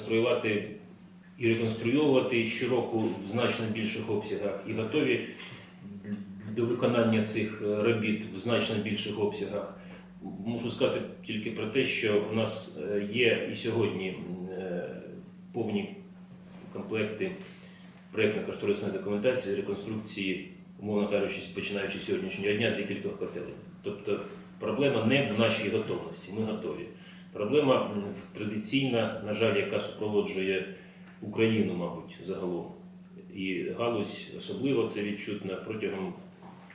реконструювати і реконструйовувати щороку в значно більших обсягах і готові до виконання цих е, робіт в значно більших обсягах. Мушу сказати тільки про те, що у нас е, є і сьогодні е, повні комплекти проєктно-кошторисної документації, реконструкції, умовно кажучи, починаючи з сьогоднішнього дня декількох котелень. Тобто проблема не в нашій готовності, ми готові. Проблема традиційна, на жаль, яка супроводжує Україну, мабуть, загалом. І галузь особливо це відчутно протягом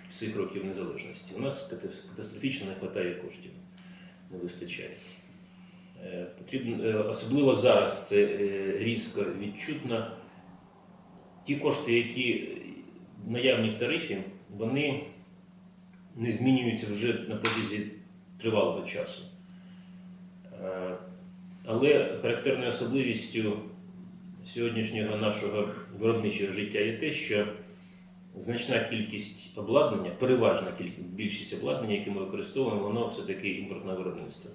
всіх років незалежності. У нас катастрофічно не вистачає коштів, не вистачає. Е, Потрібно, е, особливо зараз це е, різко відчутно. Ті кошти, які наявні в тарифі, вони не змінюються вже на протязі тривалого часу. Е, Але характерною особливістю сьогоднішнього нашого виробничого життя є те, що значна кількість обладнання, переважна кількість, більшість обладнання, яке ми використовуємо, воно все-таки імпортне виробництво.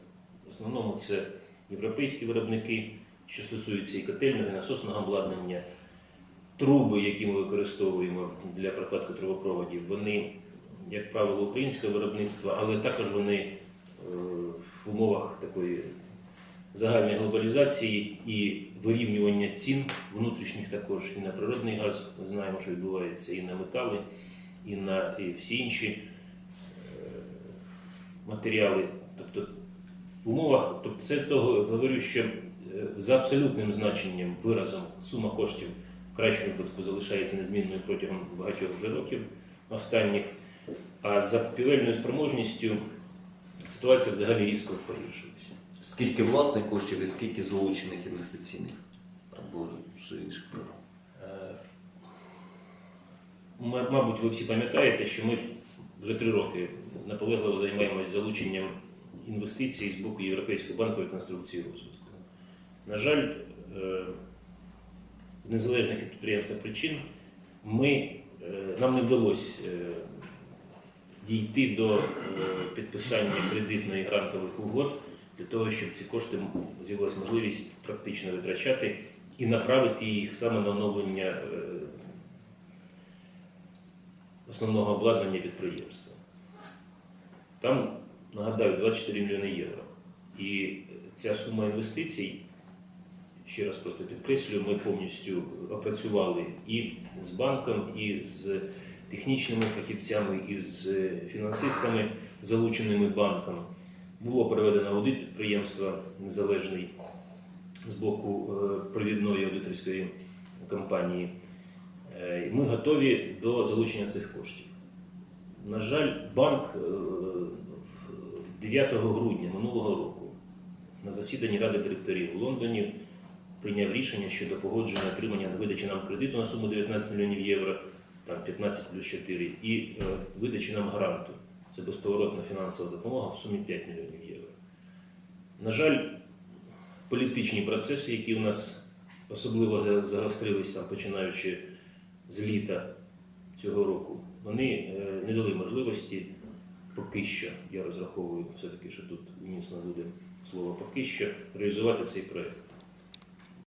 В основному це європейські виробники, що стосуються і котельного, і насосного обладнання. Труби, які ми використовуємо для прокладки трубопроводів, вони, як правило, українського виробництва, але також вони в умовах такої загальної глобалізації і вирівнювання цін внутрішніх також і на природний газ. Ми знаємо, що відбувається і на метали, і на і всі інші е, матеріали. Тобто в умовах, тобто це того говорю, що е, за абсолютним значенням, виразом сума коштів в кращому випадку залишається незмінною протягом багатьох вже років останніх, а за купівельною спроможністю ситуація взагалі різко погіршується. Скільки власних коштів і скільки залучених інвестиційних або з інших програм? Е, Мабуть, ви всі пам'ятаєте, що ми вже три роки наполегливо займаємося залученням інвестицій з боку Європейського банку реконструкції і розвитку. На жаль, е, з незалежних від підприємства причин ми, е, нам не вдалося дійти до е, підписання кредитної грантових угод для того, щоб ці кошти з'явилася можливість практично витрачати і направити їх саме на оновлення е, основного обладнання підприємства. Там, нагадаю, 24 мільйони євро. І ця сума інвестицій, ще раз просто підкреслюю, ми повністю опрацювали і з банком, і з технічними фахівцями, і з е, фінансистами, залученими банком. Було проведено аудит підприємства незалежний з боку е, провідної аудиторської компанії. Е, Ми готові до залучення цих коштів. На жаль, банк е, 9 грудня минулого року на засіданні Ради директорів у Лондоні прийняв рішення щодо погодження отримання видачі нам кредиту на суму 19 мільйонів євро, там 15 плюс 4, і е, видачі нам гранту. Це безповоротна фінансова допомога в сумі 5 мільйонів євро. На жаль, політичні процеси, які у нас особливо за- загострились там, починаючи з літа цього року, вони е, не дали можливості поки що, я розраховую все-таки, що тут умісно буде слово поки що, реалізувати цей проєкт.